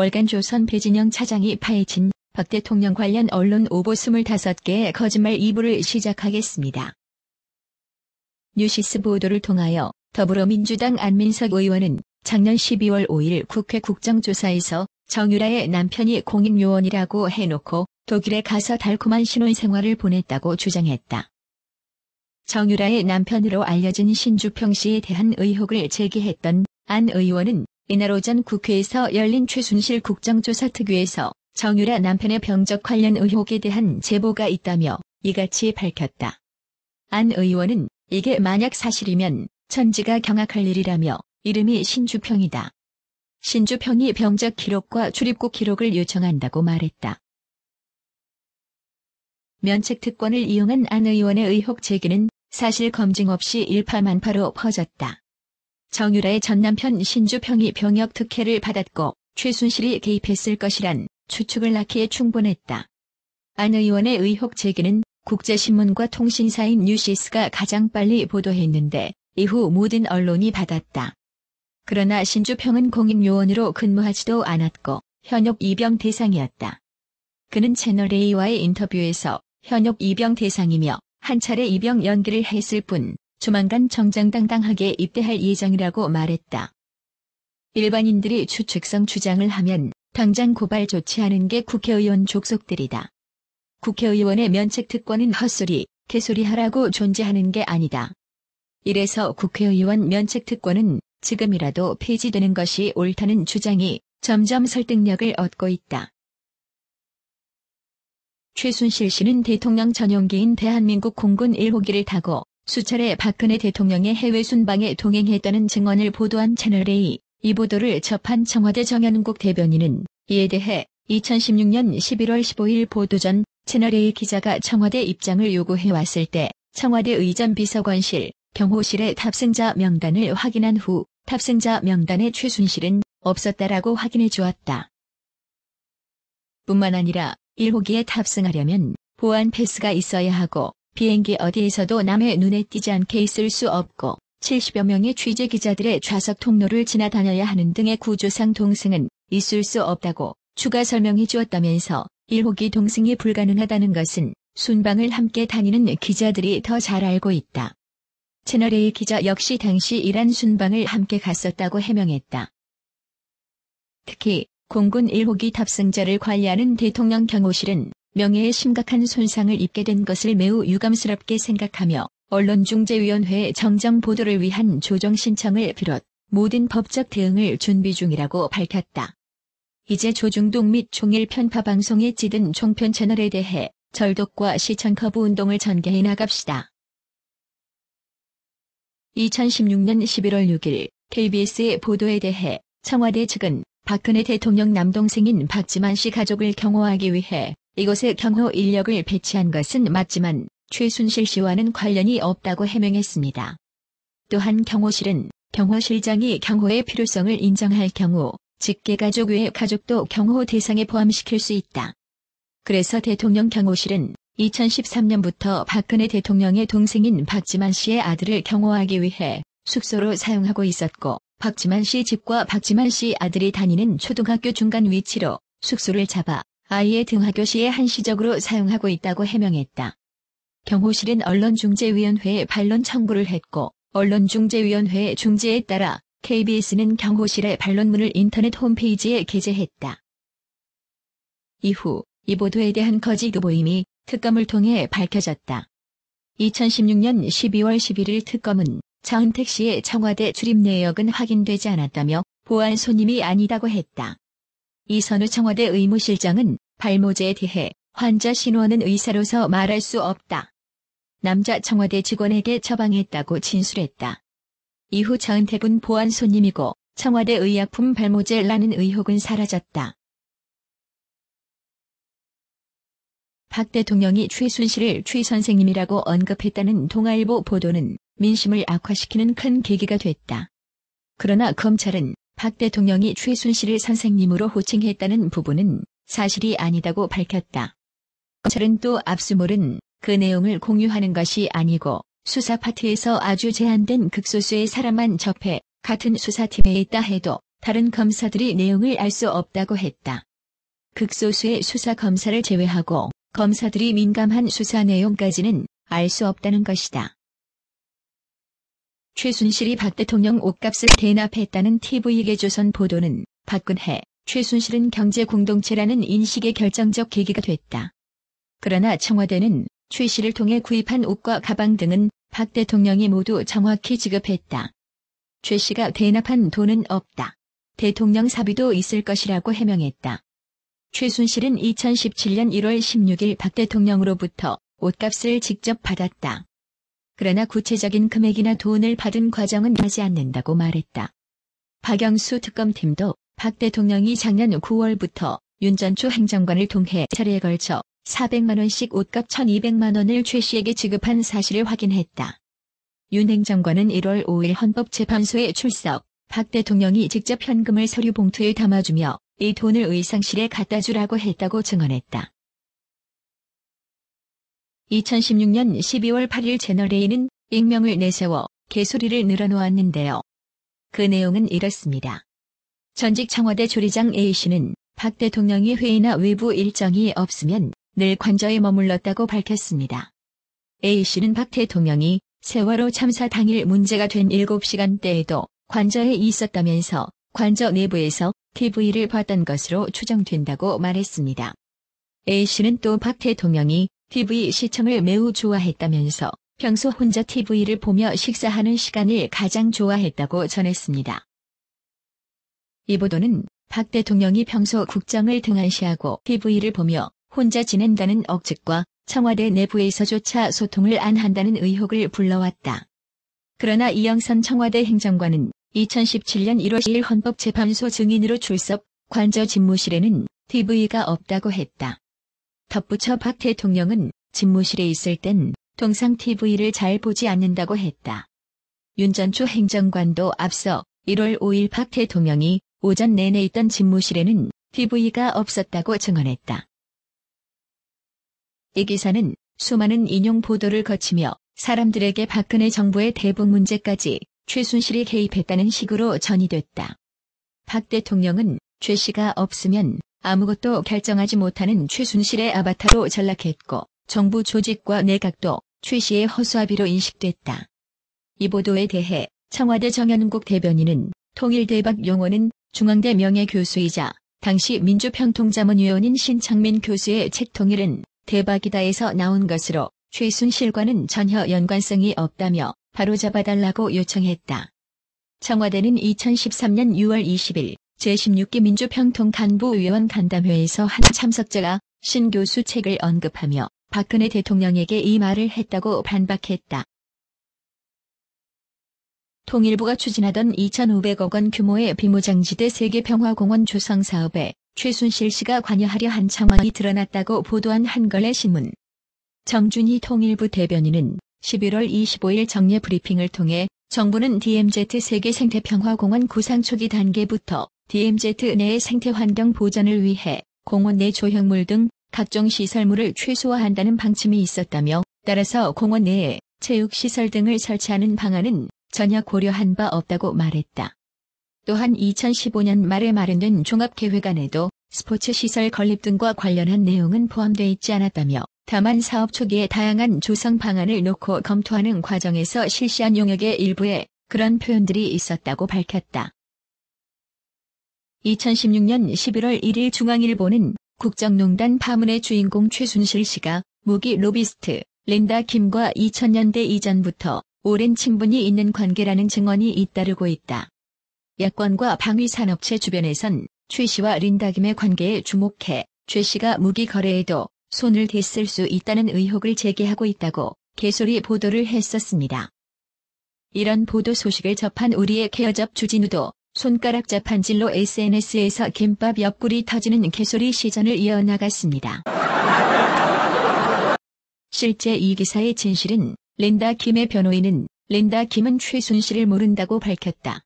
월간 조선 배진영 차장이 파헤친 박 대통령 관련 언론 오보 25개의 거짓말 2부를 시작하겠습니다. 뉴시스 보도를 통하여 더불어민주당 안민석 의원은 작년 12월 5일 국회 국정조사에서 정유라의 남편이 공익요원이라고 해놓고 독일에 가서 달콤한 신혼생활을 보냈다고 주장했다. 정유라의 남편으로 알려진 신주평 씨에 대한 의혹을 제기했던 안 의원은 이날 오전 국회에서 열린 최순실 국정조사 특위에서 정유라 남편의 병적 관련 의혹에 대한 제보가 있다며 이같이 밝혔다. 안 의원은 이게 만약 사실이면 천지가 경악할 일이라며 이름이 신주평이다. 신주평이 병적 기록과 출입국 기록을 요청한다고 말했다. 면책 특권을 이용한 안 의원의 의혹 제기는 사실 검증 없이 일파만파로 퍼졌다. 정유라의 전 남편 신주평이 병역 특혜를 받았고 최순실이 개입했을 것이란 추측을 낳기에 충분했다. 안 의원의 의혹 제기는 국제신문과 통신사인 뉴시스가 가장 빨리 보도했는데 이후 모든 언론이 받았다. 그러나 신주평은 공익요원으로 근무하지도 않았고 현역 입영 대상이었다. 그는 채널A와의 인터뷰에서 현역 입영 대상이며 한 차례 입영 연기를 했을 뿐 조만간 정정당당하게 입대할 예정이라고 말했다. 일반인들이 추측성 주장을 하면 당장 고발 조치하는 게 국회의원 족속들이다. 국회의원의 면책 특권은 헛소리, 개소리하라고 존재하는 게 아니다. 이래서 국회의원 면책 특권은 지금이라도 폐지되는 것이 옳다는 주장이 점점 설득력을 얻고 있다. 최순실 씨는 대통령 전용기인 대한민국 공군 1호기를 타고 수차례 박근혜 대통령의 해외 순방에 동행했다는 증언을 보도한 채널A, 이 보도를 접한 청와대 정현국 대변인은 이에 대해 2016년 11월 15일 보도 전 채널A 기자가 청와대 입장을 요구해왔을 때 청와대 의전 비서관실, 경호실의 탑승자 명단을 확인한 후 탑승자 명단에 최순실은 없었다라고 확인해 주었다. 뿐만 아니라 1호기에 탑승하려면 보안 패스가 있어야 하고 비행기 어디에서도 남의 눈에 띄지 않게 있을 수 없고 70여 명의 취재 기자들의 좌석 통로를 지나다녀야 하는 등의 구조상 동승은 있을 수 없다고 추가 설명해 주었다면서 1호기 동승이 불가능하다는 것은 순방을 함께 다니는 기자들이 더 잘 알고 있다. 채널A 기자 역시 당시 이란 순방을 함께 갔었다고 해명했다. 특히 공군 1호기 탑승자를 관리하는 대통령 경호실은 명예에 심각한 손상을 입게 된 것을 매우 유감스럽게 생각하며 언론중재위원회의 정정 보도를 위한 조정 신청을 비롯 모든 법적 대응을 준비 중이라고 밝혔다. 이제 조중동 및 종일 편파 방송에 찌든 종편 채널에 대해 절독과 시청 거부 운동을 전개해 나갑시다. 2016년 11월 6일 KBS의 보도에 대해 청와대 측은 박근혜 대통령 남동생인 박지만 씨 가족을 경호하기 위해 이곳에 경호 인력을 배치한 것은 맞지만 최순실 씨와는 관련이 없다고 해명했습니다. 또한 경호실은 경호실장이 경호의 필요성을 인정할 경우 직계가족 외의 가족도 경호 대상에 포함시킬 수 있다. 그래서 대통령 경호실은 2013년부터 박근혜 대통령의 동생인 박지만 씨의 아들을 경호하기 위해 숙소로 사용하고 있었고 박지만 씨 집과 박지만 씨 아들이 다니는 초등학교 중간 위치로 숙소를 잡아 아이의 등하교 시에 한시적으로 사용하고 있다고 해명했다. 경호실은 언론중재위원회에 반론 청구를 했고 언론중재위원회의 중재에 따라 KBS는 경호실의 반론문을 인터넷 홈페이지에 게재했다. 이후 이 보도에 대한 거짓 의보임이 특검을 통해 밝혀졌다. 2016년 12월 11일 특검은 차은택 씨의 청와대 출입 내역은 확인되지 않았다며 보안 손님이 아니다고 했다. 이선우 청와대 의무실장은 발모제에 대해 환자 신원은 의사로서 말할 수 없다. 남자 청와대 직원에게 처방했다고 진술했다. 이후 차은택은 보안 손님이고 청와대 의약품 발모제라는 의혹은 사라졌다. 박 대통령이 최순실을 최 선생님이라고 언급했다는 동아일보 보도는 민심을 악화시키는 큰 계기가 됐다. 그러나 검찰은 박 대통령이 최순실을 선생님으로 호칭했다는 부분은 사실이 아니다고 밝혔다. 검찰은 또 압수물은 그 내용을 공유하는 것이 아니고 수사 파트에서 아주 제한된 극소수의 사람만 접해 같은 수사팀에 있다 해도 다른 검사들이 내용을 알 수 없다고 했다. 극소수의 수사 검사를 제외하고 검사들이 민감한 수사 내용까지는 알 수 없다는 것이다. 최순실이 박 대통령 옷값을 대납했다는 TV계 조선 보도는 박근혜, 최순실은 경제 공동체라는 인식의 결정적 계기가 됐다. 그러나 청와대는 최 씨를 통해 구입한 옷과 가방 등은 박 대통령이 모두 정확히 지급했다. 최 씨가 대납한 돈은 없다. 대통령 사비도 있을 것이라고 해명했다. 최순실은 2017년 1월 16일 박 대통령으로부터 옷값을 직접 받았다. 그러나 구체적인 금액이나 돈을 받은 과정은 하지 않는다고 말했다. 박영수 특검팀도 박 대통령이 작년 9월부터 윤전초 행정관을 통해 차례에 걸쳐 400만원씩 옷값 1200만원을 최 씨에게 지급한 사실을 확인했다. 윤 행정관은 1월 5일 헌법재판소에 출석, 박 대통령이 직접 현금을 서류 봉투에 담아주며 이 돈을 의상실에 갖다 주라고 했다고 증언했다. 2016년 12월 8일 채널A는 익명을 내세워 개소리를 늘어놓았는데요. 그 내용은 이렇습니다. 전직 청와대 조리장 A씨는 박 대통령이 회의나 외부 일정이 없으면 늘 관저에 머물렀다고 밝혔습니다. A씨는 박 대통령이 세월호 참사 당일 문제가 된 7시간대에도 관저에 있었다면서 관저 내부에서 TV를 봤던 것으로 추정된다고 말했습니다. A씨는 또 박 대통령이 TV 시청을 매우 좋아했다면서 평소 혼자 TV를 보며 식사하는 시간을 가장 좋아했다고 전했습니다. 이 보도는 박 대통령이 평소 국정을 등한시하고 TV를 보며 혼자 지낸다는 억측과 청와대 내부에서조차 소통을 안 한다는 의혹을 불러왔다. 그러나 이영선 청와대 행정관은 2017년 1월 2일 헌법재판소 증인으로 출석, 관저 집무실에는 TV가 없다고 했다. 덧붙여 박 대통령은 집무실에 있을 땐 동상 TV를 잘 보지 않는다고 했다. 윤전초 행정관도 앞서 1월 5일 박 대통령이 오전 내내 있던 집무실에는 TV가 없었다고 증언했다. 이 기사는 수많은 인용 보도를 거치며 사람들에게 박근혜 정부의 대북 문제까지 최순실이 개입했다는 식으로 전이됐다. 박 대통령은 최 씨가 없으면 아무것도 결정하지 못하는 최순실의 아바타로 전락했고 정부 조직과 내각도 최 씨의 허수아비로 인식됐다. 이 보도에 대해 청와대 정현국 대변인은 통일대박 용어는 중앙대 명예교수이자 당시 민주평통자문위원인 신창민 교수의 책 통일은 대박이다에서 나온 것으로 최순실과는 전혀 연관성이 없다며 바로잡아달라고 요청했다. 청와대는 2013년 6월 20일 제16기 민주평통 간부위원 간담회에서 한 참석자가 신 교수 책을 언급하며 박근혜 대통령에게 이 말을 했다고 반박했다. 통일부가 추진하던 2,500억 원 규모의 비무장지대 세계평화공원 조성 사업에 최순실 씨가 관여하려 한 상황이 드러났다고 보도한 한걸레 신문. 정준희 통일부 대변인은 11월 25일 정례 브리핑을 통해 정부는 DMZ 세계 생태평화공원 구상 초기 단계부터 DMZ 내의 생태 환경 보전을 위해 공원 내 조형물 등 각종 시설물을 최소화한다는 방침이 있었다며 따라서 공원 내에 체육시설 등을 설치하는 방안은 전혀 고려한 바 없다고 말했다. 또한 2015년 말에 마련된 종합계획안에도 스포츠 시설 건립 등과 관련한 내용은 포함되어 있지 않았다며 다만 사업 초기에 다양한 조성 방안을 놓고 검토하는 과정에서 실시한 용역의 일부에 그런 표현들이 있었다고 밝혔다. 2016년 11월 1일 중앙일보는 국정농단 파문의 주인공 최순실 씨가 무기 로비스트 린다 김과 2000년대 이전부터 오랜 친분이 있는 관계라는 증언이 잇따르고 있다. 야권과 방위산업체 주변에선 최 씨와 린다 김의 관계에 주목해 최 씨가 무기 거래에도 손을 댔을 수 있다는 의혹을 제기하고 있다고 개소리 보도를 했었습니다. 이런 보도 소식을 접한 우리의 케어접 주진우도 손가락 자판질로 SNS에서 김밥 옆구리 터지는 개소리 시전을 이어나갔습니다. 실제 이 기사의 진실은 린다 김의 변호인은 린다 김은 최순실을 모른다고 밝혔다.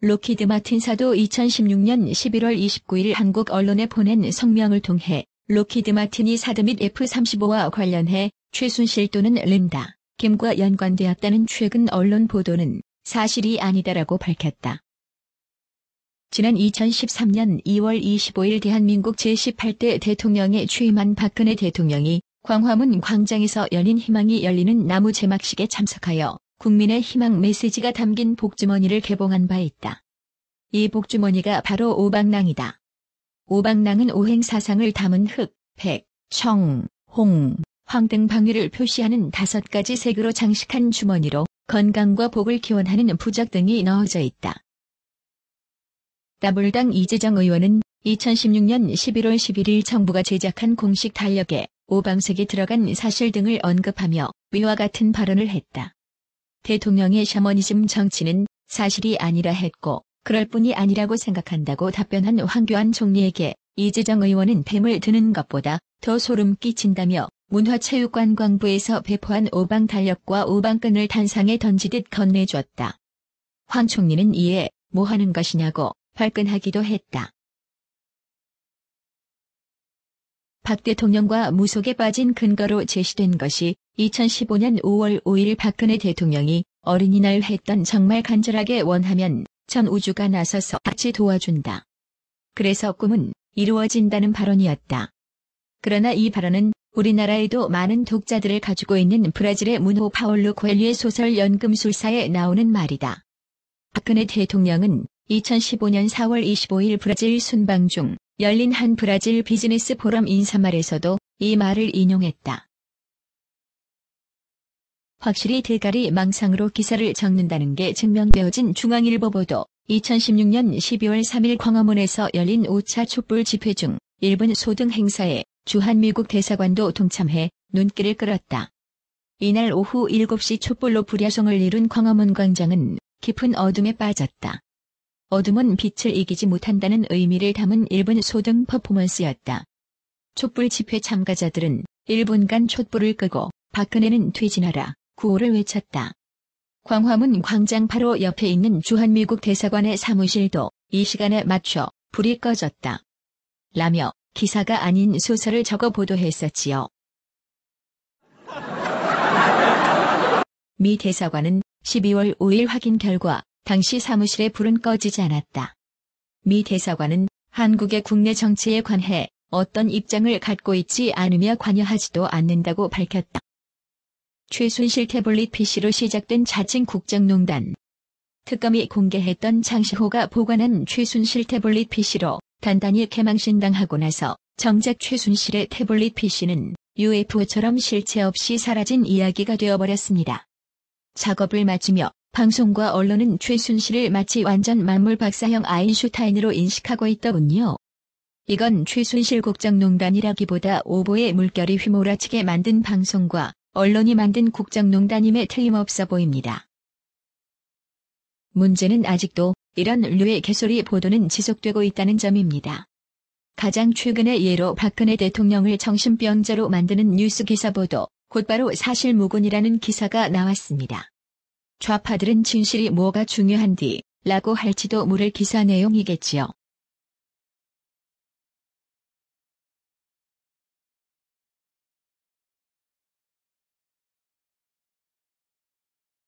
로키드 마틴사도 2016년 11월 29일 한국 언론에 보낸 성명을 통해 로키드 마틴이 사드 및 F-35와 관련해 최순실 또는 린다, 김과 연관되었다는 최근 언론 보도는 사실이 아니다라고 밝혔다. 지난 2013년 2월 25일 대한민국 제18대 대통령에 취임한 박근혜 대통령이 광화문 광장에서 열린 희망이 열리는 나무 제막식에 참석하여 국민의 희망 메시지가 담긴 복주머니를 개봉한 바 있다. 이 복주머니가 바로 오방랑이다. 오방랑은 오행 사상을 담은 흑, 백, 청, 홍, 황 등 방위를 표시하는 다섯 가지 색으로 장식한 주머니로 건강과 복을 기원하는 부적 등이 넣어져 있다. 더불당 이재정 의원은 2016년 11월 11일 정부가 제작한 공식 달력에 오방색이 들어간 사실 등을 언급하며 위와 같은 발언을 했다. 대통령의 샤머니즘 정치는 사실이 아니라 했고 그럴 뿐이 아니라고 생각한다고 답변한 황교안 총리에게 이재정 의원은 뱀을 드는 것보다 더 소름 끼친다며 문화체육관광부에서 배포한 오방 달력과 오방끈을 단상에 던지듯 건네주었다. 황 총리는 이에 뭐 하는 것이냐고 발끈하기도 했다. 박 대통령과 무속에 빠진 근거로 제시된 것이 2015년 5월 5일 박근혜 대통령이 어린이날 했던 정말 간절하게 원하면 전 우주가 나서서 같이 도와준다. 그래서 꿈은 이루어진다는 발언이었다. 그러나 이 발언은 우리나라에도 많은 독자들을 가지고 있는 브라질의 문호 파올루 코엘리의 소설 연금술사에 나오는 말이다. 박근혜 대통령은 2015년 4월 25일 브라질 순방 중 열린 한 브라질 비즈니스 포럼 인사말에서도 이 말을 인용했다. 확실히 대가리 망상으로 기사를 적는다는 게 증명되어진 중앙일보 보도 2016년 12월 3일 광화문에서 열린 5차 촛불 집회 중 일본 소등 행사에 주한미국 대사관도 동참해 눈길을 끌었다. 이날 오후 7시 촛불로 불야성을 이룬 광화문 광장은 깊은 어둠에 빠졌다. 어둠은 빛을 이기지 못한다는 의미를 담은 일본 소등 퍼포먼스였다. 촛불 집회 참가자들은 1분간 촛불을 끄고 박근혜는 퇴진하라 구호를 외쳤다. 광화문 광장 바로 옆에 있는 주한미국 대사관의 사무실도 이 시간에 맞춰 불이 꺼졌다. 라며 기사가 아닌 소설을 적어 보도했었지요. 미 대사관은 12월 5일 확인 결과 당시 사무실에 불은 꺼지지 않았다. 미 대사관은 한국의 국내 정치에 관해 어떤 입장을 갖고 있지 않으며 관여하지도 않는다고 밝혔다. 최순실 태블릿 PC로 시작된 자칭 국정농단. 특검이 공개했던 장시호가 보관한 최순실 태블릿 PC로 단단히 개망신당하고 나서 정작 최순실의 태블릿 PC는 UFO처럼 실체 없이 사라진 이야기가 되어버렸습니다. 작업을 마치며 방송과 언론은 최순실을 마치 완전 만물 박사형 아인슈타인으로 인식하고 있더군요. 이건 최순실 국정농단이라기보다 오보의 물결이 휘몰아치게 만든 방송과 언론이 만든 국정농단임에 틀림없어 보입니다. 문제는 아직도 이런 류의 개소리 보도는 지속되고 있다는 점입니다. 가장 최근의 예로 박근혜 대통령을 정신병자로 만드는 뉴스 기사 보도, 곧바로 사실무근이라는 기사가 나왔습니다. 좌파들은 진실이 뭐가 중요한디 라고 할지도 모를 기사 내용이겠지요.